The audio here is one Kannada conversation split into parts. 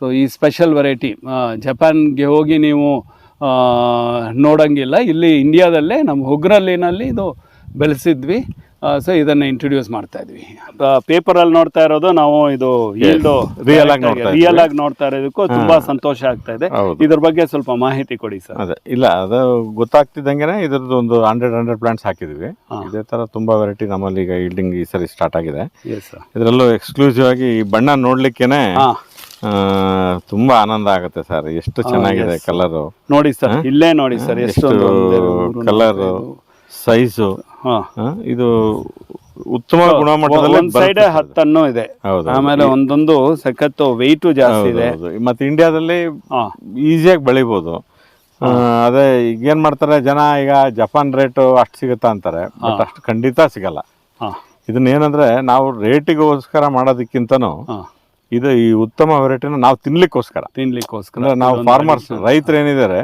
ಸೊ ಈ ಸ್ಪೆಷಲ್ ವೆರೈಟಿ ಜಪಾನ್ಗೆ ಹೋಗಿ ನೀವು ನೋಡೋಂಗಿಲ್ಲ. ಇಲ್ಲಿ ಇಂಡಿಯಾದಲ್ಲೇ ನಮ್ಮ ಉಗ್ರಲ್ಲಿನಲ್ಲಿ ಇದು ಬೆಳೆಸಿದ್ವಿ. ಸೊ ಇದನ್ನು ಇಂಟ್ರೊಡ್ಯೂಸ್ ಮಾಡ್ತಾ ಇದ್ವಿ. ಪೇಪರಲ್ಲಿ ನೋಡ್ತಾ ಇರೋದು ನಾವು ಇದು ರಿಯಲ್ ಆಗಿ ನೋಡ್ತಾ ಇದ್ವಿ. ರಿಯಲ್ ಆಗಿ ನೋಡ್ತಾ ಇರೋದಕ್ಕೂ ತುಂಬಾ ಸಂತೋಷ ಆಗ್ತಾ ಇದೆ. ಇದ್ರ ಬಗ್ಗೆ ಸ್ವಲ್ಪ ಮಾಹಿತಿ ಕೊಡಿ ಸರ್. ಅದೇ. ಇಲ್ಲ ಅದು ಗೊತ್ತಾಗ್ತಿದ್ದಂಗೆ ಇದ್ರದ್ದು ಒಂದು ಹಂಡ್ರೆಡ್ ಹಂಡ್ರೆಡ್ ಪ್ಲಾಂಟ್ಸ್ ಹಾಕಿದ್ವಿ. ಇದೇ ತರ ತುಂಬಾ ವೆರೈಟಿ ನಮ್ಮಲ್ಲಿ ಈಗ ಇಲ್ಡಿಂಗ್ ಈ ಸರಿ ಸ್ಟಾರ್ಟ್ ಆಗಿದೆ. ಎಸ್ ಸರ್ ಇದರಲ್ಲೂ ಎಕ್ಸ್ಕ್ಲೂಸಿವ್ ಆಗಿ ಈ ಬಣ್ಣ ನೋಡ್ಲಿಕ್ಕೇನೆ ಆ, ತುಂಬಾ ಆನಂದ ಆಗುತ್ತೆ ಸರ್. ಎಷ್ಟು ಚೆನ್ನಾಗಿದೆ ಕಲರ್ ನೋಡಿ ಸರ್ ಇಲ್ಲೇ ನೋಡಿ ಸರ್ ಎಷ್ಟು ಕಲರ್ ಸೈಜು ಇದು. ಉತ್ತಮ ಗುಣಮಟ್ಟದಲ್ಲಿ ಒಂದ್ ಸೈಡ್ ಹತ್ತನ್ನು ಇದೆ. ಆಮೇಲೆ ಒಂದೊಂದು ಸಖತ್ತು ವೆಯ್ಟು ಜಾಸ್ತಿ ಇದೆ. ಮತ್ತೆ ಇಂಡಿಯಾದಲ್ಲಿ ಈಸಿಯಾಗಿ ಬೆಳಿಬೋದು. ಅದೇ ಈಗ ಏನ್ ಮಾಡ್ತಾರೆ ಜನ ಈಗ ಜಪಾನ್ ರೇಟ್ ಅಷ್ಟು ಸಿಗುತ್ತಾ ಅಂತಾರೆ ಬಟ್ ಅಷ್ಟು ಖಂಡಿತ ಸಿಗಲ್ಲ. ಇದನ್ನ ಏನಂದ್ರೆ ನಾವು ರೇಟಿಗೋಸ್ಕರ ಮಾಡೋದಕ್ಕಿಂತನೂ ಇದು ಈ ಉತ್ತಮ ವೆರೈಟಿನ ನಾವು ತಿನ್ಲಿಕ್ಕೋಸ್ಕರ. ತಿನ್ಲಿಕ್ಕೋಸ್ಕರ. ಅಂದ್ರೆ ನಾವು ಫಾರ್ಮರ್ಸ್ ರೈತರು ಏನಿದ್ದಾರೆ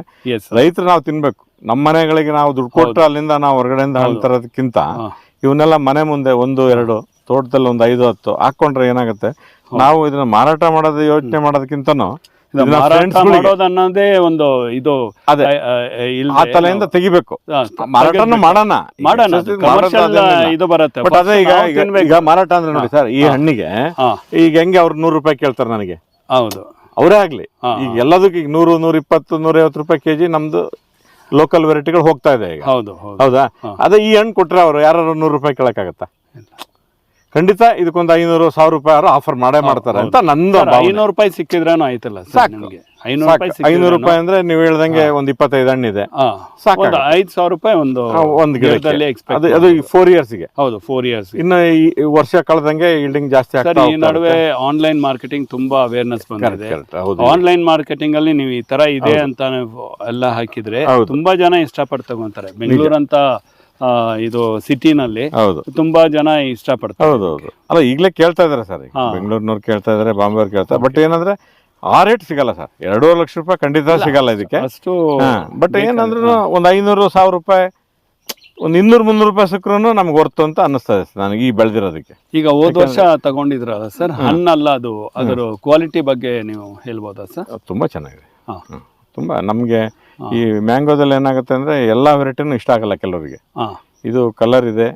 ರೈತರು ನಾವು ತಿನ್ಬೇಕು. ನಮ್ಮ ಮನೆಗಳಿಗೆ ನಾವು ದುಡ್ಡು ಕೊಟ್ಟು ಅಲ್ಲಿಂದ ನಾವು ಹೊರಗಡೆಯಿಂದ ಹಾಲು ತರೋದಕ್ಕಿಂತ. ಇವನ್ನೆಲ್ಲ ಮನೆ ಮುಂದೆ ಒಂದು ಎರಡು ತೋಟದಲ್ಲಿ ಒಂದು ಐದು ಹತ್ತು ಹಾಕೊಂಡ್ರೆ ಏನಾಗುತ್ತೆ? ನಾವು ಇದನ್ನ ಮಾರಾಟ ಮಾಡೋದು ಯೋಚನೆ ಮಾಡೋದಕ್ಕಿಂತನೂ ಮಾರಾಟ ಮಾಡೋದು ಅನ್ನೋದೇ ಒಂದು ಇದು ಅದೇ. ಆ, ತಲೆಯಿಂದ ತೆಗಿಬೇಕು. ಮಾರಾಟನು ಮಾಡೋಣ. ಮಾಡೋಣ ಇದು ಬರುತ್ತೆ. ಬಟ್ ಅದೇ ಈಗ ಈಗ-. ಮಾರಾಟ ಅಂದ್ರೆ ನೋಡಿ ಸರ್ ಈ ಹಣ್ಣಿಗೆ ಈಗ ಹೆಂಗೆ ಅವ್ರು ನೂರು ರೂಪಾಯಿ ಕೇಳ್ತಾರೆ ನನಗೆ? ಹೌದು. ಅವರೇ ಆಗ್ಲಿ. ಈಗ ಎಲ್ಲದಕ್ಕೂ ಈಗ ನೂರು ನೂರ ಇಪ್ಪತ್ತು ನೂರೈವತ್ತು ರೂಪಾಯಿ ಕೆಜಿ ನಮ್ದು ಲೋಕಲ್ ವೆರೈಟಿಗಳು ಹೋಗ್ತಾ ಇದೆ ಈಗ. ಹೌದು ಹೌದು. ಹೌದಾ? ಅದೇ ಈ ಹಣ್ಣು ಕೊಟ್ರೆ ಅವರು ಯಾರು ನೂರು ರೂಪಾಯಿ ಕೇಳಕ್ಕಾಗತ್ತಾ? ಖಂಡಿತ ಇದಕ್ಕೊಂದು ಐನೂರು ಸಾವಿರ ರೂಪಾಯಿ ಆಫರ್ ಮಾಡೇ ಮಾಡ್ತಾರೆ ಅಂತ ನಂದು ಐನೂರು ರೂಪಾಯಿ ಸಿಕ್ಕಿದ್ರೇನು ಆಯ್ತಲ್ಲ ಸರ್ ಸಾಕು. ನಿಮ್ಗೆ ಐನೂರು ರೂಪಾಯಿ ಐನೂರು ಸಿಕ್ಕಿದ್ರೇನು? ರೂಪಾಯಿ ಅಂದ್ರೆ ನೀವು ಹೇಳ್ದಂಗೆ ಒಂದ್ ಇಪ್ಪತ್ತೈದು ಹಣ್ಣಿದೆ ಹಾ. ಸಾಕಾಗುತ್ತೆ. ಒಂದು ಐದು ಸಾವಿರ ರೂಪಾಯಿ ಒಂದು ಒಂದು ಗಿಡದಲ್ಲಿ ಅದು ಅದು ಫೋರ್ ಇಯರ್ಸ್ಗೆ ಹೌದು ಫೋರ್ ಇಯರ್ಸ್ ಇನ್ನು ಈ ವರ್ಷ ಕಳೆದಂಗೆ ಇಲ್ಡಿಂಗ್ ಜಾಸ್ತಿ ಸರ್ ಈ ನಡುವೆ ಆನ್ಲೈನ್ ಮಾರ್ಕೆಟಿಂಗ್ ತುಂಬಾ ಅವೇರ್ನೆಸ್ ಬಂದಿದೆ. ಆನ್ಲೈನ್ ಮಾರ್ಕೆಟಿಂಗ್ ಅಲ್ಲಿ ನೀವು ಈ ತರ ಇದೆ ಅಂತ ಎಲ್ಲ ಹಾಕಿದ್ರೆ ತುಂಬಾ ಜನ ಇಷ್ಟಪಟ್ಟು ತಗೊಂತಾರೆ. ಬೆಂಗಳೂರಂತ ಇದು ಸಿಟಿನಲ್ಲಿ ಹೌದು. ತುಂಬಾ ಜನ ಇಷ್ಟಪಡ್ತಾರೆ. ಹೌದು ಹೌದು ಅಲ್ಲ ಈಗಲೇ ಕೇಳ್ತಾ ಇದಾರೆ ಸರ್ ಬೆಂಗಳೂರಿನವ್ರು ಕೇಳ್ತಾ ಇದಾರೆ ಬಾಂಬೆ ಅವ್ರು ಕೇಳ್ತಾ ಬಟ್ ಏನಂದ್ರೆ ಆ ರೇಟ್ ಸಿಗಲ್ಲ ಸರ್. ಎರಡೂವರೆ ಲಕ್ಷ ರೂಪಾಯಿ ಖಂಡಿತ ಸಿಗಲ್ಲ ಇದಕ್ಕೆ. ಅಷ್ಟು ಬಟ್ ಏನಂದ್ರೂ ಒಂದ್ ಐನೂರು ಸಾವಿರ ರೂಪಾಯಿ ಒಂದು ಇನ್ನೂರು ಮುನ್ನೂರು ರೂಪಾಯಿ ಸಿಕ್ಕರೂ ನಮ್ಗೆ ಹೊರ್ತು ಅಂತ ಅನ್ನಿಸ್ತದೆ ನನಗೆ ಈ ಬೆಳೆದಿರೋದಕ್ಕೆ. ಈಗ ಹೋದ ವರ್ಷ ತಗೊಂಡಿದ್ರಲ್ಲ ಸರ್ ಹಣ್ಣಲ್ಲ ಅದು. ಅದರ ಕ್ವಾಲಿಟಿ ಬಗ್ಗೆ ನೀವು ಹೇಳ್ಬೋದಾ ಸರ್? ತುಂಬಾ ಚೆನ್ನಾಗಿದೆ. ಹಾ. ತುಂಬಾ ನಮಗೆ ಈ ಮ್ಯಾಂಗೋದಲ್ಲಿ ಏನಾಗುತ್ತೆ ಅಂದ್ರೆ ಎಲ್ಲ ವೆರೈಟಿನೂ ಇಷ್ಟ ಆಗಲ್ಲ ಕೆಲವರಿಗೆ. ಇದು ಕಲರ್ ಇದೆ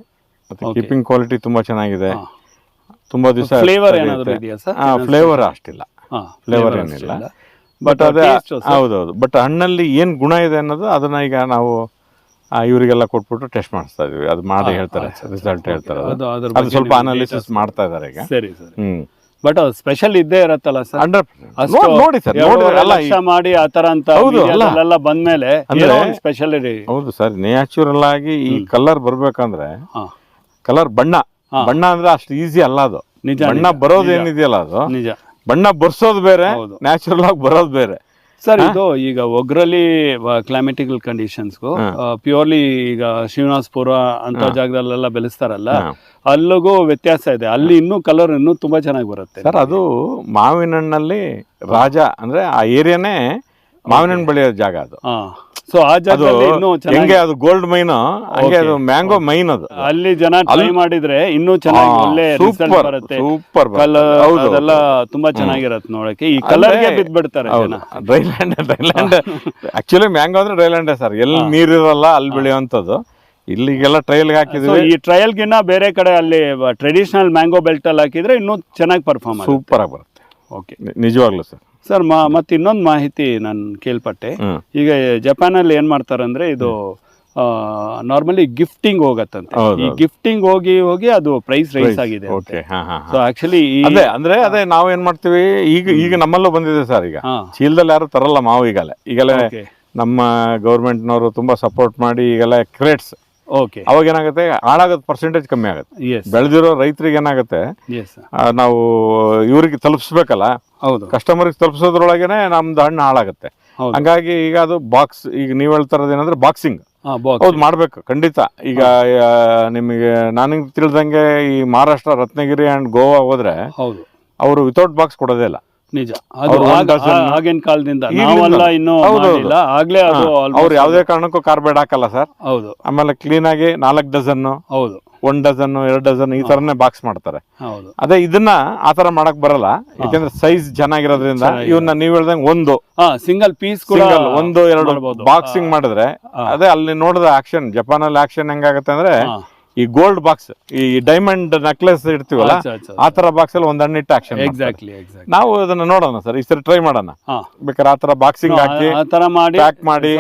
ಮತ್ತೆ ಕೀಪಿಂಗ್ ಕ್ವಾಲಿಟಿ ತುಂಬಾ ಚೆನ್ನಾಗಿದೆ. ತುಂಬ ದಿವಸ ಫ್ಲೇವರ್ ಫ್ಲೇವರ್ ಅಷ್ಟಿಲ್ಲ. ಫ್ಲೇವರ್ ಏನಿಲ್ಲ. ಬಟ್ ಅದೇ ಹೌದೌದು. ಬಟ್ ಹಣ್ಣಲ್ಲಿ ಏನು ಗುಣ ಇದೆ ಅನ್ನೋದು ಅದನ್ನ ಈಗ ನಾವು ಇವರಿಗೆಲ್ಲ ಕೊಟ್ಬಿಟ್ಟು ಟೆಸ್ಟ್ ಮಾಡಿಸ್ತಾ ಇದೀವಿ. ಅದು ಮಾಡಿ ಹೇಳ್ತಾರೆ ರಿಸಲ್ಟ್ ಹೇಳ್ತಾರೆ. ಅದು. ಸ್ವಲ್ಪ ಅನಾಲಿಸಿಸ್ ಮಾಡ್ತಾ ಇದ್ದಾರೆ ಈಗ. ಸರಿ ಸರಿ. ಹ್ಮ್. ಬಟ್ ಸ್ಪೆಷಲ್ ಇದ್ದೇ ಇರತ್ತಲ್ಲ ಸರ್ ಹಂಡ್ರೆಡ್ ಅಷ್ಟು ನೋಡಿ ಸರ್ ನೋಡಿ ಲಕ್ಷ ಮಾಡಿ ಆ ತರ ಅಂತ ಹೌದು, ಅಲ್ಲ. ಎಲ್ಲ ಬಂದ್ಮೇಲೆ ಸ್ಪೆಷಲ್ ಸ್ಪೆಷಾಲಿಟಿ ಹೌದು ಸರ್ ನ್ಯಾಚುರಲ್ ಆಗಿ ಈ ಕಲರ್ ಬರ್ಬೇಕಂದ್ರೆ ಹಾ. ಕಲರ್ ಬಣ್ಣ. ಬಣ್ಣ ಅಂದ್ರೆ ಅಷ್ಟು ಈಸಿ ಅಲ್ಲ ಅದು. ನಿಜ ಬಣ್ಣ ಬರೋದು ಏನಿದೆಯಲ್ಲ ಅದು? ನಿಜ. ಬಣ್ಣ ಬರ್ಸೋದು ಬೇರೆ ಹೌದು. ನ್ಯಾಚುರಲ್ ಆಗಿ ಬರೋದು ಬೇರೆ. ಸರ್ ಇದು ಈಗ ಒಗ್ರಲ್ಲಿ ಕ್ಲೈಮೆಟಿಕಲ್ ಕಂಡೀಷನ್ಸ್ಗೂ ಪ್ಯೂರ್ಲಿ ಈಗ ಶ್ರೀನಿವಾಸ್ಪುರ ಅಂತ ಜಾಗದಲ್ಲೆಲ್ಲ ಬೆಳೆಸ್ತಾರಲ್ಲ ಅಲ್ಲಿಗೂ ವ್ಯತ್ಯಾಸ ಇದೆ. ಅಲ್ಲಿ ಇನ್ನೂ ಕಲರ್ ಇನ್ನೂ ತುಂಬಾ ಚೆನ್ನಾಗಿ ಬರುತ್ತೆ. ಸರ್ ಅದು ಮಾವಿನ ಹಣ್ಣಲ್ಲಿ ರಾಜ ಅಂದ್ರೆ ಆ ಏರಿಯಾನೇ ಮಾವಿನ ಹಣ್ಣು ಬೆಳೆಯೋ ಜಾಗ ಅದು. ಸೊ ಆ ಜಾಗ ಜಾಗದಲ್ಲಿ ಇನ್ನೂ ಚೆನ್ನಾಗಿ ಹೆಂಗೆ ಅದು ಗೋಲ್ಡ್ ಮೈನ್ ಹಂಗೆ ಅದು ಮ್ಯಾಂಗೋ ಮೈನ್ ಅದು. ಅಲ್ಲಿ ಜನ ಟ್ರೈ ಮಾಡಿದ್ರೆ ಇನ್ನೂ ಚೆನ್ನಾಗಿ ಒಳ್ಳೆ ಬರುತ್ತೆ. ಸೂಪರ್ ಕಲರ್ ಹೌದು. ಅದೆಲ್ಲ ತುಂಬಾ ಚೆನ್ನಾಗಿರತ್ತೆ ನೋಡಕ್ಕೆ ಈ ಕಲರ್ಗೆ ಬಿದ್ದ್ಬಿಡ್ತಾರೆ ಜನ. ಡ್ರೈಲ್ಯಾಂಡ್ ಡ್ರೈಲ್ಯಾಂಡ್ ಆಕ್ಚುಲಿ ಮ್ಯಾಂಗೋ ಅಂದ್ರೆ ಡ್ರೈಲ್ಯಾಂಡೇ ಸರ್. ಎಲ್ಲಿ ನೀರಿರಲ್ಲ ಅಲ್ಲಿ ಬೆಳೆಯುವಂಥದ್ದು. ಇಲ್ಲಿಗೆಲ್ಲ ಟ್ರೈಲ್ಗೆ ಸೊ ಹಾಕಿದ್ವಿ. ಈ ಟ್ರಯಲ್ಗಿನ್ನ ಬೇರೆ ಕಡೆ ಅಲ್ಲಿ ಟ್ರೆಡಿಷನಲ್ ಮ್ಯಾಂಗೋ ಬೆಲ್ಟ್ ಅಲ್ಲಿ ಹಾಕಿದ್ರೆ ಇನ್ನೂ ಚೆನ್ನಾಗಿ ಪರ್ಫಾರ್ಮ್ ಸೂಪರ್ ಆಗಿ ಬರುತ್ತೆ. ಓಕೆ ನಿಜವಾಗ್ಲೂ ಸರ್. ಸರ್ ಮತ್ತೆ ಇನ್ನೊಂದು ಮಾಹಿತಿ ನಾನು ಕೇಳ್ಪಟ್ಟೆ. ಈಗ ಈಗ ಜಪಾನಲ್ಲಿ ಏನ್ ಮಾಡ್ತಾರಂದ್ರೆ ಇದು ನಾರ್ಮಲಿ ಗಿಫ್ಟಿಂಗ್ ಹೋಗತ್ತಂತೆ. ಈ ಗಿಫ್ಟಿಂಗ್ ಹೋಗಿ ಹೋಗಿ ಅದು ಪ್ರೈಸ್ ರೈಸ್ ಆಗಿದೆ ಸೊ ಆಕ್ಚುಲಿ ಅದೇ ಅಂದ್ರೆ ಅದೇ ನಾವು ಏನ್ ಮಾಡ್ತೀವಿ ಈಗ ಈಗ ನಮ್ಮಲ್ಲೂ ಬಂದಿದೆ ಸರ್ ಈಗ. ಚೀಲದಲ್ಲಿ ಯಾರು ತರಲ್ಲ ಮಾವು ಈಗಲೇ. ಈಗಲೇ ನಮ್ಮ ಗೌರ್ಮೆಂಟ್ನವರು ತುಂಬಾ ಸಪೋರ್ಟ್ ಮಾಡಿ ಈಗೆಲ್ಲ ಕ್ರೇಟ್ಸ್ ಓಕೆ ಅವಾಗ ಏನಾಗುತ್ತೆ? ಹಾಳಾಗದ ಪರ್ಸೆಂಟೇಜ್ ಕಮ್ಮಿ ಆಗುತ್ತೆ. ಬೆಳೆದಿರೋ ರೈತರಿಗೆ ಏನಾಗುತ್ತೆ? ನಾವು ಇವ್ರಿಗೆ ತಲುಪಿಸ್ಬೇಕಲ್ಲ? ಹೌದು. ಕಸ್ಟಮರ್ಗೆ ತಲುಪಿಸೋದ್ರೊಳಗೇನೆ ನಮ್ದು ಹಣ್ಣು ಹಾಳಾಗುತ್ತೆ. ಹಂಗಾಗಿ ಈಗ ಅದು ಬಾಕ್ಸ್ ಈಗ ನೀವು ಹೇಳ್ತಾರದ ಏನಂದ್ರೆ ಬಾಕ್ಸಿಂಗ್ ಹೌದು ಮಾಡ್ಬೇಕು ಖಂಡಿತ. ಈಗ ನಿಮಗೆ ನನಗೆ ತಿಳಿದಂಗೆ ಈ ಮಹಾರಾಷ್ಟ್ರ ರತ್ನಗಿರಿ ಅಂಡ್ ಗೋವಾ ಹೋದ್ರೆ ಹೌದು. ಅವರು ವಿತೌಟ್ ಬಾಕ್ಸ್ ಕೊಡೋದೇ ಇಲ್ಲ. ನಿಜ. ಅದು ಅವ್ರು ಆಗ- dozen- ಆ- ಆಗಿನ ಕಾಲದಿಂದ. ಈಗ್ಲಿಂದ. ನಾವೆಲ್ಲ ಇನ್ನೂ ಹೌದು, ಹೌದು. ಮಾಡಿಲ್ಲ. ಆಗ್ಲೇ ಅದು almost- ಅವ್ರು ಯಾವುದೇ ಕಾರಣಕ್ಕೂ ಕಾರ್ಬೇಡ್ ಹಾಕಲ್ಲ ಸರ್. ಹೌದು. ಆಮೇಲೆ ಕ್ಲೀನ್ ಆಗಿ ನಾಲ್ಕು ಡಜನ್ ಹೌದು. ಒಂದ್ ಡಜನ್ ಎರಡ್ ಡಜನ್ ಈ ತರನೇ ಬಾಕ್ಸ್ ಮಾಡ್ತಾರೆ. ಹೌದು. ಅದೇ ಇದನ್ನ ಆ ತರ ಮಾಡಕ್ ಬರಲ್ಲ. ಯಾಕಂದ್ರೆ ಸೈಜ್ ಚೆನ್ನಾಗಿರೋದ್ರಿಂದ ಇವನ್ನ ನೀವ್ ಹೇಳ್ದಂಗ್ ಒಂದು. ಹಾ ಸಿಂಗಲ್ ಪೀಸ್ ಕೂಡ ಸಿಂಗಲ್ ಒಂದು ಎರಡು ಮಾಡ್ಬೋದು. ಬಾಕ್ಸಿಂಗ್ ಮಾಡಿದ್ರೆ ಅದೇ ಅಲ್ಲಿ ನೋಡಿದ ಆಕ್ಷನ್ ಜಪಾನ್ ಅಲ್ಲಿ ಆಕ್ಷನ್ ಹೆಂಗಾಗತ್ತೆ ಅಂದ್ರೆ ಹಾ. ಈ ಗೋಲ್ಡ್ ಬಾಕ್ಸ್ ಈ ಡೈಮಂಡ್ ನೆಕ್ಲೆಸ್ ಇಡ್ತೀವಲ್ಲ. ಆ ತರ ಬಾಕ್ಸ್ ಅಲ್ಲಿ ಒಂದ್ ಹಣ್ಣಿಟ್ಟು ಆಕ್ಷನ್ ಎಕ್ಸಾಕ್ಟ್ಲಿ ನಾವು ಅದನ್ನ ನೋಡೋಣ ಸರ್ ಈ ಸರಿ ಟ್ರೈ ಮಾಡೋಣ. ಬೇಕಾದ್ರೆ ಆ ತರ ಬಾಕ್ಸಿಂಗ್ ಹಾಕಿ ಆ ತರ ಮಾಡಿ ಪ್ಯಾಕ್ ಮಾಡಿ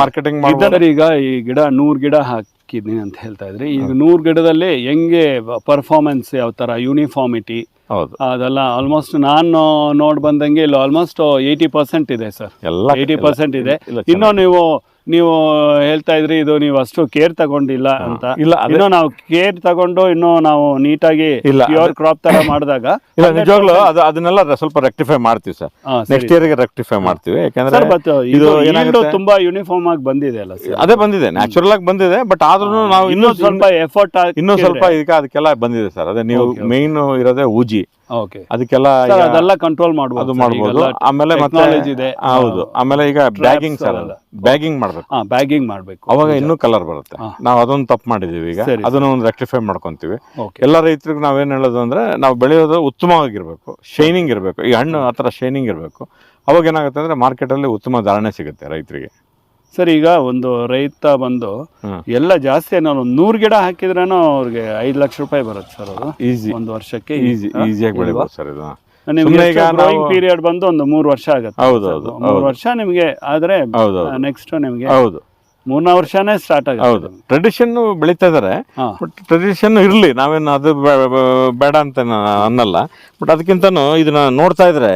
ಮಾರ್ಕೆಟಿಂಗ್ ಮಾಡಿ ಈಗ ಈ ಗಿಡ ನೂರ್ ಗಿಡ ಹಾಕಿದ್ದೀನಿ ಅಂತ ಹೇಳ್ತಾ ಇದ್ರಿ. ಈಗ ನೂರ್ ಗಿಡದಲ್ಲಿ ಹೆಂಗೆ ಪರ್ಫಾರ್ಮೆನ್ಸ್ ಯಾವ ತರ ಯೂನಿಫಾರ್ಮಿಟಿ ಹೌದು. ಅದೆಲ್ಲ ಆಲ್ಮೋಸ್ಟ್ ನಾನು ನೋಡ್ ಬಂದಂಗೆ ಇಲ್ಲಿ ಆಲ್ಮೋಸ್ಟ್ ಏಯ್ಟಿ ಪರ್ಸೆಂಟ್ ಇದೆ ಸರ್. ಎಲ್ಲ ಏಯ್ಟಿ ಪರ್ಸೆಂಟ್ ಇದೆ. ಇನ್ನು ನೀವು ನೀವು ಹೇಳ್ತಾ ಇದ್ರಿ ಇದು ನೀವು ಅಷ್ಟು ಕೇರ್ ತಗೊಂಡಿಲ್ಲ ಅಂತ. ಇಲ್ಲ ಇನ್ನೂ ನಾವು ಕೇರ್ ತಗೊಂಡು ಇನ್ನು ನಾವು ನೀಟಾಗಿ ಇಲ್ಲ, ಪ್ಯೂರ್ ಕ್ರಾಪ್ ತರ ಮಾಡಿದಾಗ ಇಲ್ಲ ನಿಜವಾಗ್ಲೂ ಅದು ಅದನ್ನೆಲ್ಲ ಸ್ವಲ್ಪ ರೆಕ್ಟಿಫೈ ಮಾಡ್ತೀವಿ ಸರ್. ನೆಕ್ಸ್ಟ್ ಇಯರ್ಗೆ ರೆಕ್ಟಿಫೈ ಮಾಡ್ತೀವಿ ಯಾಕಂದ್ರೆ ಇದು ಏನಾದ್ರು ತುಂಬಾ ಯೂನಿಫಾರ್ಮ್ ಆಗಿ ಬಂದಿದೆ ಅಲ್ಲ ಅದೇ ಬಂದಿದೆ ನ್ಯಾಚುರಲ್ ಆಗಿ ಬಂದಿದೆ ಬಟ್ ಆದ್ರೂ ನಾವು ಇನ್ನೂ ಸ್ವಲ್ಪ ಎಫರ್ಟ್ ಇನ್ನೂ ಸ್ವಲ್ಪ ಇದಕ್ಕೆ ಅದಕ್ಕೆಲ್ಲ ಬಂದಿದೆ ಸರ್. ಅದೇ ನೀವು ಮೇನ್ ಇರೋದೇ ಊಜಿ. ಅದಕ್ಕೆಲ್ಲ ಅದೆಲ್ಲ ಕಂಟ್ರೋಲ್ ಮಾಡಬಹುದು ಅದು sir. ಆಮೇಲೆ ಮತ್ತೆ ಇದೆ. ಹೌದು. ಆಮೇಲೆ ಈಗ ಬ್ಯಾಗಿಂಗ್ ಸರ್. ಬ್ಯಾಗಿಂಗ್ ಮಾಡ್ಬೇಕು. ಬ್ಯಾಗಿಂಗ್ ಮಾಡ್ಬೇಕು. ಅವಾಗ ಇನ್ನೂ ಕಲರ್ ಬರುತ್ತೆ. ನಾವು ಅದೊಂದು ತಪ್ಪು ಮಾಡಿದೀವಿ ಈಗ. ಅದನ್ನ ಒಂದು ರೆಕ್ಟಿಫೈ ಮಾಡ್ಕೊಂತೀವಿ. ಎಲ್ಲ ರೈತರಿಗೆ ನಾವೇನ್ ಹೇಳೋದು ಅಂದ್ರೆ ನಾವು ಬೆಳೆಯೋದು ಉತ್ತಮವಾಗಿರ್ಬೇಕು. ಶೈನಿಂಗ್ ಇರಬೇಕು. ಈ ಹಣ್ಣು ಆ ಥರ ಶೈನಿಂಗ್ ಇರಬೇಕು. ಅವಾಗ ಏನಾಗುತ್ತೆ ಅಂದ್ರೆ ಮಾರ್ಕೆಟ್ ಅಲ್ಲಿ ಉತ್ತಮ ಧಾರಣೆ ಸಿಗುತ್ತೆ ರೈತರಿಗೆ. ಸರ್ ಈಗ ಒಂದು ರೈತ ಬಂದು ಎಲ್ಲ ಜಾಸ್ತಿ ನಾನು ನೂರು ಗಿಡ ಹಾಕಿದ್ರೇನು ಅವ್ರಿಗೆ ಐದು ಲಕ್ಷ ರೂಪಾಯಿ ಬರುತ್ತೆ ಸರ್ ಅದು. ಈಸಿ ಒಂದು ವರ್ಷಕ್ಕೆ ಈಸಿ ಈಸಿಯಾಗಿ ಬೆಳಿಬೋದು ಸರ್ ಇದು. ನಿಮ್ಗೆ ಈಗ ಗ್ರೋಯಿಂಗ್ ಪೀರಿಯಡ್ ಬಂದು ಒಂದು ಮೂರು ವರ್ಷ ಆಗುತ್ತೆ ಹೌದು, ಹೌದು, ಮೂರು ವರ್ಷ ನಿಮಗೆ ಆದ್ರೆ ಹೌದು ಹೌದು. ನೆಕ್ಸ್ಟ್ ನಿಮಗೆ ಹೌದು. ಮೂರ್ನ ವರ್ಷನೇ ಸ್ಟಾರ್ಟ್ ಹೌದು. ಆಗುತ್ತೆ ಟ್ರೆಡಿಷನ್ ಬೆಳೀತಾ ಇದಾರೆ ಬಟ್ ಟ್ರೆಡಿಷನ್ ಇರಲಿ. ನಾವೇನು ಅದು ಬೇಡ ಅಂತ ಅನ್ನಲ್ಲ. ಬಟ್ ಅದಕ್ಕಿಂತನೂ ಇದನ್ನ ನೋಡ್ತಾ ಇದ್ರೆ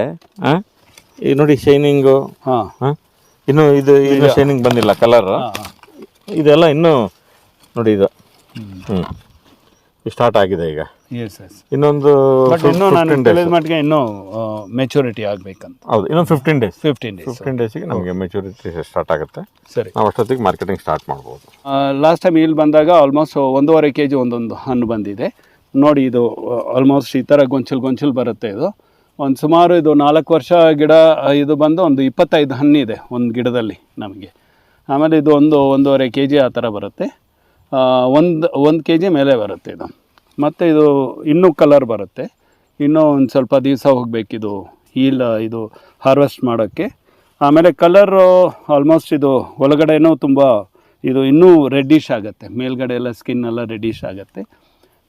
ಈಗ ನೋಡಿ ಶೈನಿಂಗು ಹಾ. ಇನ್ನು ಇದು ಇನ್ನು ಶೈನಿಂಗ್ ಬಂದಿಲ್ಲ ಕಲರ್. ಇದೆಲ್ಲ ಇನ್ನು ನೋಡಿ ಇದು. ಹ್ಞೂ ಸ್ಟಾರ್ಟ್ ಆಗಿದೆ ಈಗ. ಎಸ್ ಎಸ್ ಇನ್ನೊಂದು ಬಟ್ ಇನ್ನೂ ನಾನು 15 days. ತಿಳಿದ ಮಟ್ಟಿಗೆ ಇನ್ನೂ ಮೆಚುರಿಟಿ ಆಗ್ಬೇಕಂತ. ಹೌದು ಇನ್ನೊಂದು fifteen days fifteen days fifteen ಡೇಸಿಗೆ ನಮಗೆ ಮೆಚುರಿಟಿ ಸ್ಟಾರ್ಟ್ ಆಗುತ್ತೆ. ಸರಿ. ನಾವು ಅಷ್ಟೊತ್ತಿಗೆ ಮಾರ್ಕೆಟಿಂಗ್ ಸ್ಟಾರ್ಟ್ ಮಾಡ್ಬೋದು. ಲಾಸ್ಟ್ ಟೈಮ್ ಇಲ್ಲಿ ಬಂದಾಗ ಆಲ್ಮೋಸ್ಟ್ ಒಂದೂವರೆ ಕೆ ಜಿ ಒಂದೊಂದು ಹಣ್ಣು ಬಂದಿದೆ. ನೋಡಿ ಇದು ಆಲ್ಮೋಸ್ಟ್ ಈ ಥರ ಗೊಂಚಲು ಗೊಂಚಲು ಬರುತ್ತೆ ಇದು. ಒಂದು ಸುಮಾರು ಇದು ನಾಲ್ಕು ವರ್ಷ ಗಿಡ ಇದು ಬಂದು ಒಂದು ಇಪ್ಪತ್ತೈದು ಹಣ್ಣಿದೆ ಒಂದು ಗಿಡದಲ್ಲಿ ನಮಗೆ. ಆಮೇಲೆ ಇದು ಒಂದು ಒಂದೂವರೆ ಕೆ ಜಿ ಆ ಥರ ಬರುತ್ತೆ. ಒಂದು ಒಂದು ಕೆ ಜಿ ಮೇಲೆ ಬರುತ್ತೆ ಇದು. ಮತ್ತು ಇದು ಇನ್ನೂ ಕಲರ್ ಬರುತ್ತೆ. ಇನ್ನೂ ಒಂದು ಸ್ವಲ್ಪ ದಿವಸ ಹೋಗಬೇಕಿದು ಹೀಲ್ ಇದು ಹಾರ್ವೆಸ್ಟ್ ಮಾಡೋಕ್ಕೆ. ಆಮೇಲೆ ಕಲರು ಆಲ್ಮೋಸ್ಟ್ ಇದು ಒಳಗಡೆನೂ ತುಂಬ ಇದು ಇನ್ನೂ ರೆಡ್ಡಿಶ್ ಆಗುತ್ತೆ. ಮೇಲ್ಗಡೆ ಎಲ್ಲ ಸ್ಕಿನ್ ಎಲ್ಲ ರೆಡ್ಡಿಶ್ ಆಗುತ್ತೆ.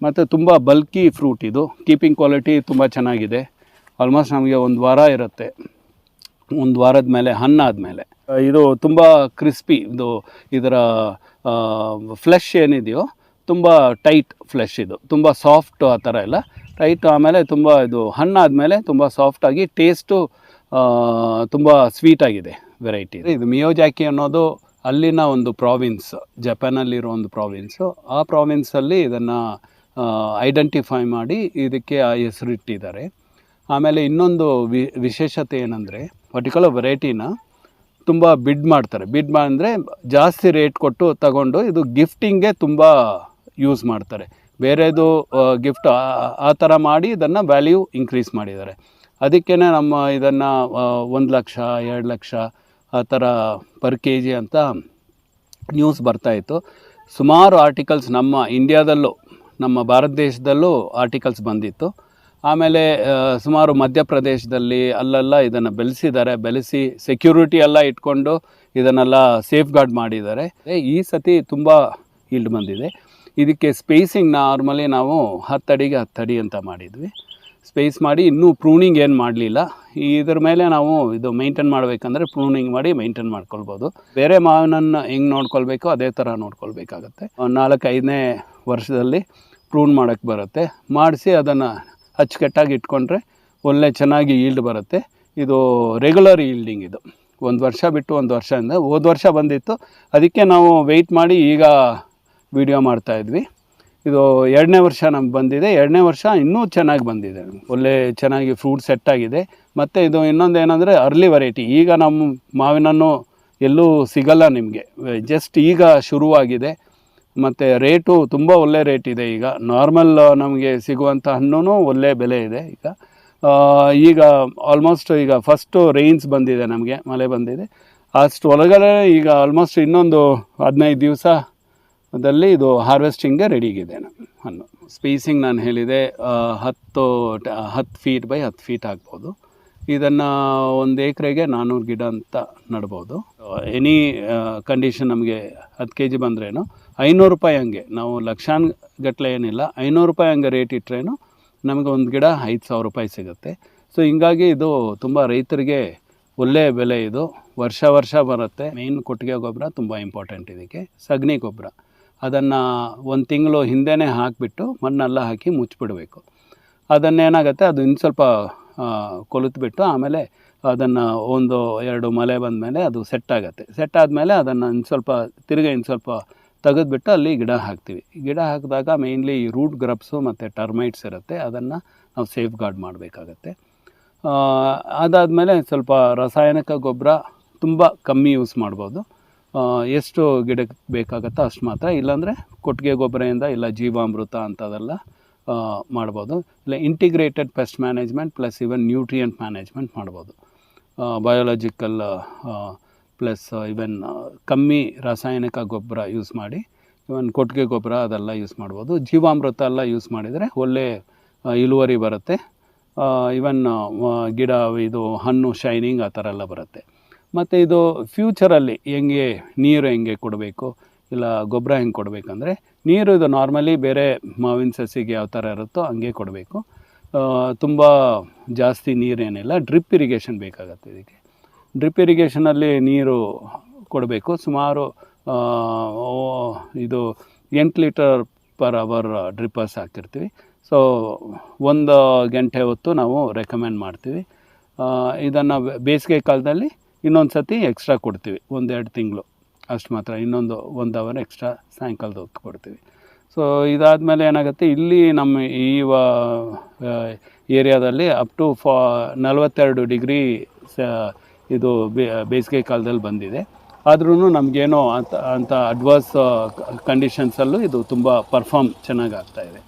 ಮತ್ತು ತುಂಬ ಬಲ್ಕಿ ಫ್ರೂಟ್ ಇದು. ಕೀಪಿಂಗ್ ಕ್ವಾಲಿಟಿ ತುಂಬ ಚೆನ್ನಾಗಿದೆ. ಆಲ್ಮೋಸ್ಟ್ ನಮಗೆ ಒಂದು ವಾರ ಇರುತ್ತೆ. ಒಂದು ವಾರದ ಮೇಲೆ ಹಣ್ಣಾದಮೇಲೆ ಇದು ತುಂಬ ಕ್ರಿಸ್ಪಿ ಇದು ಇದರ ಫ್ಲೆಶ್ ಏನಿದೆಯೋ, ತುಂಬ ಟೈಟ್ ಫ್ಲೆಶ್ ಇದು. ತುಂಬ ಸಾಫ್ಟ್ ಆ ಥರ ಎಲ್ಲ. ಟೈಟ್ ಆಮೇಲೆ ತುಂಬ ಇದು ಹಣ್ಣಾದಮೇಲೆ ತುಂಬ ಸಾಫ್ಟಾಗಿ ಟೇಸ್ಟು ತುಂಬ ಸ್ವೀಟಾಗಿದೆ ವೆರೈಟಿ ಇದು. ಮಿಯೋಜಾಕಿ ಅನ್ನೋದು ಅಲ್ಲಿನ ಒಂದು ಪ್ರಾವಿನ್ಸ್ ಜಪಾನಲ್ಲಿರೋ ಒಂದು ಪ್ರಾವಿನ್ಸು ಆ ಪ್ರಾವಿನ್ಸಲ್ಲಿ ಇದನ್ನು ಐಡೆಂಟಿಫೈ ಮಾಡಿ ಇದಕ್ಕೆ ಆ ಹೆಸರಿಟ್ಟಿದ್ದಾರೆ. ಆಮೇಲೆ ಇನ್ನೊಂದು ವಿ, ವಿಶೇಷತೆ ಏನಂದರೆ ಪರ್ಟಿಕ್ಯುಲರ್ ವೆರೈಟಿನ ತುಂಬ ಬಿಡ್ ಮಾಡ್ತಾರೆ. ಬಿಡ್ ಅಂದರೆ ಜಾಸ್ತಿ ರೇಟ್ ಕೊಟ್ಟು ತಗೊಂಡು ಇದು ಗಿಫ್ಟಿಂಗ್ಗೆ ತುಂಬ ಯೂಸ್ ಮಾಡ್ತಾರೆ. ಬೇರೆದು ಗಿಫ್ಟ್ ಆ ಥರ ಮಾಡಿ ಇದನ್ನು ವ್ಯಾಲ್ಯೂ ಇನ್ಕ್ರೀಸ್ ಮಾಡಿದ್ದಾರೆ. ಅದಕ್ಕೇ ನಮ್ಮ ಇದನ್ನು ಒಂದು ಲಕ್ಷ, ಎರಡು ಲಕ್ಷ ಆ ಥರ ಪರ್ ಕೆ ಜಿ ಅಂತ ನ್ಯೂಸ್ ಬರ್ತಾಯಿತ್ತು ಸುಮಾರು ಆರ್ಟಿಕಲ್ಸ್ ನಮ್ಮ ಇಂಡಿಯಾದಲ್ಲೂ ನಮ್ಮ ಭಾರತ ದೇಶದಲ್ಲೂ ಆರ್ಟಿಕಲ್ಸ್ ಬಂದಿತ್ತು. ಆಮೇಲೆ ಸುಮಾರು ಮಧ್ಯಪ್ರದೇಶದಲ್ಲಿ ಅಲ್ಲೆಲ್ಲ ಇದನ್ನು ಬೆಳೆಸಿದ್ದಾರೆ. ಬೆಳೆಸಿ ಸೆಕ್ಯೂರಿಟಿ ಎಲ್ಲ ಇಟ್ಕೊಂಡು ಇದನ್ನೆಲ್ಲ ಸೇಫ್ ಗಾರ್ಡ್ ಮಾಡಿದ್ದಾರೆ ಈ ಸತಿ ತುಂಬ ಈಲ್ಡ್ ಬಂದಿದೆ. ಇದಕ್ಕೆ ಸ್ಪೇಸಿಂಗ್ ನಾರ್ಮಲಿ ನಾವು ಹತ್ತಡಿಗೆ ಹತ್ತಡಿ ಅಂತ ಮಾಡಿದ್ವಿ. ಸ್ಪೇಸ್ ಮಾಡಿ ಇನ್ನೂ ಪ್ರೂನಿಂಗ್ ಏನು ಮಾಡಲಿಲ್ಲ. ಇದ್ರ ಮೇಲೆ ನಾವು ಇದು ಮೇಂಟೈನ್ ಮಾಡಬೇಕಂದ್ರೆ ಪ್ರೂನಿಂಗ್ ಮಾಡಿ ಮೇಂಟೈನ್ ಮಾಡ್ಕೊಳ್ಬೋದು. ಬೇರೆ ಮಾವಿನನ್ನು ಹೆಂಗೆ ನೋಡ್ಕೊಳ್ಬೇಕೋ ಅದೇ ಥರ ನೋಡ್ಕೊಳ್ಬೇಕಾಗತ್ತೆ. ಒಂದು ನಾಲ್ಕು ಐದನೇ ವರ್ಷದಲ್ಲಿ ಪ್ರೂನ್ ಮಾಡೋಕ್ಕೆ ಬರುತ್ತೆ. ಮಾಡಿಸಿ ಅದನ್ನು ಅಚ್ಚುಕಟ್ಟಾಗಿ ಇಟ್ಕೊಂಡ್ರೆ ಒಳ್ಳೆ ಚೆನ್ನಾಗಿ ಈಲ್ಡ್ ಬರುತ್ತೆ. ಇದು ರೆಗ್ಯುಲರ್ ಈಲ್ಡಿಂಗ್ ಇದು. ಒಂದು ವರ್ಷ ಬಿಟ್ಟು ಒಂದು ವರ್ಷದಿಂದ, ಹೋದ ವರ್ಷ ಬಂದಿತ್ತು. ಅದಕ್ಕೆ ನಾವು ವೆಯ್ಟ್ ಮಾಡಿ ಈಗ ವಿಡಿಯೋ ಮಾಡ್ತಾಯಿದ್ವಿ ಇದು ಎರಡನೇ ವರ್ಷ ನಮ್ಗೆ ಬಂದಿದೆ. ಎರಡನೇ ವರ್ಷ ಇನ್ನೂ ಚೆನ್ನಾಗಿ ಬಂದಿದೆ. ಒಳ್ಳೆ ಚೆನ್ನಾಗಿ ಫ್ರೂಟ್ ಸೆಟ್ ಆಗಿದೆ. ಮತ್ತು ಇದು ಇನ್ನೊಂದು ಏನಂದರೆ ಅರ್ಲಿ ವೆರೈಟಿ ಈಗ ನಮ್ಮ ಮಾವಿನನ್ನು ಎಲ್ಲೂ ಸಿಗಲ್ಲ ನಿಮಗೆ. ಜಸ್ಟ್ ಈಗ ಶುರುವಾಗಿದೆ. ಮತ್ತು ರೇಟು ತುಂಬ ಒಳ್ಳೆ ರೇಟ್ ಇದೆ ಈಗ. ನಾರ್ಮಲ್ ನಮಗೆ ಸಿಗುವಂಥ ಹಣ್ಣು ಒಳ್ಳೆ ಬೆಲೆ ಇದೆ ಈಗ. ಈಗ ಆಲ್ಮೋಸ್ಟ್ ಈಗ ಫಸ್ಟು ರೈನ್ಸ್ ಬಂದಿದೆ ನಮಗೆ, ಮಳೆ ಬಂದಿದೆ. ಅಷ್ಟು ಒಳಗಡೆ ಈಗ ಆಲ್ಮೋಸ್ಟ್ ಇನ್ನೊಂದು ಹದಿನೈದು ದಿವಸದಲ್ಲಿ ಇದು ಹಾರ್ವೆಸ್ಟಿಂಗ್ಗೆ ರೆಡಿಗಿದೆ ಹಣ್ಣು. ಸ್ಪೇಸಿಂಗ್ ನಾನು ಹೇಳಿದೆ ಹತ್ತು ಹತ್ತು ಫೀಟ್ ಬೈ ಹತ್ತು ಫೀಟ್ ಆಗ್ಬೋದು. ಇದನ್ನು ಒಂದು ಎಕರೆಗೆ ನಾನ್ನೂರು ಗಿಡ ಅಂತ ನಡ್ಬೋದು. ಎನಿ ಕಂಡೀಷನ್ ನಮಗೆ ಹತ್ತು ಕೆ ಜಿ ಬಂದ್ರೇನು ಐನೂರು ರೂಪಾಯಿ ಹಂಗೆ. ನಾವು ಲಕ್ಷಾನ್ ಗಟ್ಟಲೆ ಏನಿಲ್ಲ, ಐನೂರು ರೂಪಾಯಿ ಹಂಗೆ ರೇಟ್ ಇಟ್ರೇನು ನಮಗೆ ಒಂದು ಗಿಡ ಐದು ಸಾವಿರ ರೂಪಾಯಿ ಸಿಗುತ್ತೆ. ಸೊ ಹಿಂಗಾಗಿ ಇದು ತುಂಬ ರೈತರಿಗೆ ಒಳ್ಳೆಯ ಬೆಲೆ ಇದು. ವರ್ಷ ವರ್ಷ ಬರುತ್ತೆ. ಮೇನ್ ಕೊಟ್ಟಿಗೆ ಗೊಬ್ಬರ ತುಂಬ ಇಂಪಾರ್ಟೆಂಟ್ ಇದಕ್ಕೆ. ಸಗಣಿ ಗೊಬ್ಬರ. ಅದನ್ನು ಒಂದು ತಿಂಗಳು ಹಿಂದೆನೇ ಹಾಕಿಬಿಟ್ಟು ಮಣ್ಣೆಲ್ಲ ಹಾಕಿ ಮುಚ್ಚಿಬಿಡಬೇಕು ಅದನ್ನೇನಾಗುತ್ತೆ ಅದು ಇನ್ನು ಸ್ವಲ್ಪ ಕೊಲುತ್ಬಿಟ್ಟು ಆಮೇಲೆ ಅದನ್ನು ಒಂದು ಎರಡು ಮಳೆ ಬಂದಮೇಲೆ ಅದು ಸೆಟ್ ಆಗುತ್ತೆ. ಸೆಟ್ ಆದಮೇಲೆ ಅದನ್ನು ಇನ್ನು ಸ್ವಲ್ಪ, ತಿರುಗಾ ಇನ್ನು ಸ್ವಲ್ಪ ತೆಗೆದ್ಬಿಟ್ಟು ಅಲ್ಲಿ ಗಿಡ ಹಾಕ್ತೀವಿ. ಗಿಡ ಹಾಕಿದಾಗ ಮೇಯ್ನ್ಲಿ ಈ ರೂಟ್ ಗ್ರಬ್ಸು ಮತ್ತು ಟರ್ಮೈಟ್ಸ್ ಇರುತ್ತೆ. ಅದನ್ನು ನಾವು ಸೇಫ್ ಗಾರ್ಡ್ ಮಾಡಬೇಕಾಗತ್ತೆ ಅದಾದಮೇಲೆ ಸ್ವಲ್ಪ ರಾಸಾಯನಿಕ ಗೊಬ್ಬರ ತುಂಬ ಕಮ್ಮಿ ಯೂಸ್ ಮಾಡ್ಬೋದು. ಎಷ್ಟು ಗಿಡಕ್ಕೆ ಬೇಕಾಗತ್ತೋ ಅಷ್ಟು ಮಾತ್ರ. ಇಲ್ಲಾಂದರೆ ಕೊಟ್ಟಿಗೆ ಗೊಬ್ಬರದಿಂದ ಇಲ್ಲ ಜೀವಾಮೃತ ಅಂಥದ್ದೆಲ್ಲ ಮಾಡ್ಬೋದು. ಇಲ್ಲ integrated pest management plus even nutrient management ಮಾಡ್ಬೋದು. ಬಯೋಲಾಜಿಕಲ್ ಪ್ಲಸ್ ಇವನ್ ಕಮ್ಮಿ ರಾಸಾಯನಿಕ ಗೊಬ್ಬರ ಯೂಸ್ ಮಾಡಿ ಇವನ್ ಕೊಟ್ಟಿಗೆ ಗೊಬ್ಬರ ಅದೆಲ್ಲ ಯೂಸ್ ಮಾಡ್ಬೋದು. ಜೀವಾಮೃತ ಎಲ್ಲ ಯೂಸ್ ಮಾಡಿದರೆ ಒಳ್ಳೆ ಇಳುವರಿ ಬರುತ್ತೆ. ಇವನ್ ಗಿಡ, ಇದು, ಹಣ್ಣು ಶೈನಿಂಗ್ ಆ ಥರ ಎಲ್ಲ ಬರುತ್ತೆ. ಮತ್ತು ಇದು ಫ್ಯೂಚರಲ್ಲಿ ಹೆಂಗೆ ನೀರು ಹೆಂಗೆ ಕೊಡಬೇಕು, ಇಲ್ಲ ಗೊಬ್ಬರ ಹೆಂಗೆ ಕೊಡಬೇಕಂದ್ರೆ, ನೀರು ಇದು ನಾರ್ಮಲಿ ಬೇರೆ ಮಾವಿನ ಸಸಿಗೆ ಯಾವ ಥರ ಇರುತ್ತೋ ಹಂಗೆ ಕೊಡಬೇಕು. ತುಂಬ ಜಾಸ್ತಿ ನೀರೇನಿಲ್ಲ ಡ್ರಿಪ್ ಇರಿಗೇಷನ್ ಬೇಕಾಗತ್ತೆ ಇದಕ್ಕೆ. ಡ್ರಿಪ್ ಇರಿಗೇಷನಲ್ಲಿ ನೀರು ಕೊಡಬೇಕು. ಸುಮಾರು ಇದು ಎಂಟು ಲೀಟರ್ ಪರ್ ಅವರ್ ಡ್ರಿಪ್ಪರ್ಸ್ ಹಾಕಿರ್ತೀವಿ. ಸೊ, ಒಂದು ಗಂಟೆ ಹೊತ್ತು ನಾವು ರೆಕಮೆಂಡ್ ಮಾಡ್ತೀವಿ. ಇದನ್ನು ಬೇಸಿಗೆ ಕಾಲದಲ್ಲಿ ಇನ್ನೊಂದು ಸತಿ ಎಕ್ಸ್ಟ್ರಾ ಕೊಡ್ತೀವಿ. ಒಂದೆರಡು ತಿಂಗಳು. ಅಷ್ಟು ಮಾತ್ರ. ಇನ್ನೊಂದು ಒಂದು ಅವರ್ ಎಕ್ಸ್ಟ್ರಾ ಸಾಯಂಕಾಲದ ಹೊತ್ತು ಕೊಡ್ತೀವಿ. ಸೊ, ಇದಾದಮೇಲೆ ಏನಾಗುತ್ತೆ, ಇಲ್ಲಿ ನಮ್ಮ ಈ ಏರಿಯಾದಲ್ಲಿ ಅಪ್ ಟು ಫಾ, ನಲವತ್ತೆರಡು ಡಿಗ್ರಿ ಸ ಇದು ಬೇಸಿಗೆ ಕಾಲದಲ್ಲಿ ಬಂದಿದೆ. ಆದ್ರೂ ನಮಗೇನೋ ಅಂತ ಅಂಥ ಅಡ್ವರ್ಸ್ ಕಂಡೀಷನ್ಸಲ್ಲೂ ಇದು ತುಂಬ ಪರ್ಫಾರ್ಮ್ ಚೆನ್ನಾಗಿ ಆಗ್ತಾಯಿದೆ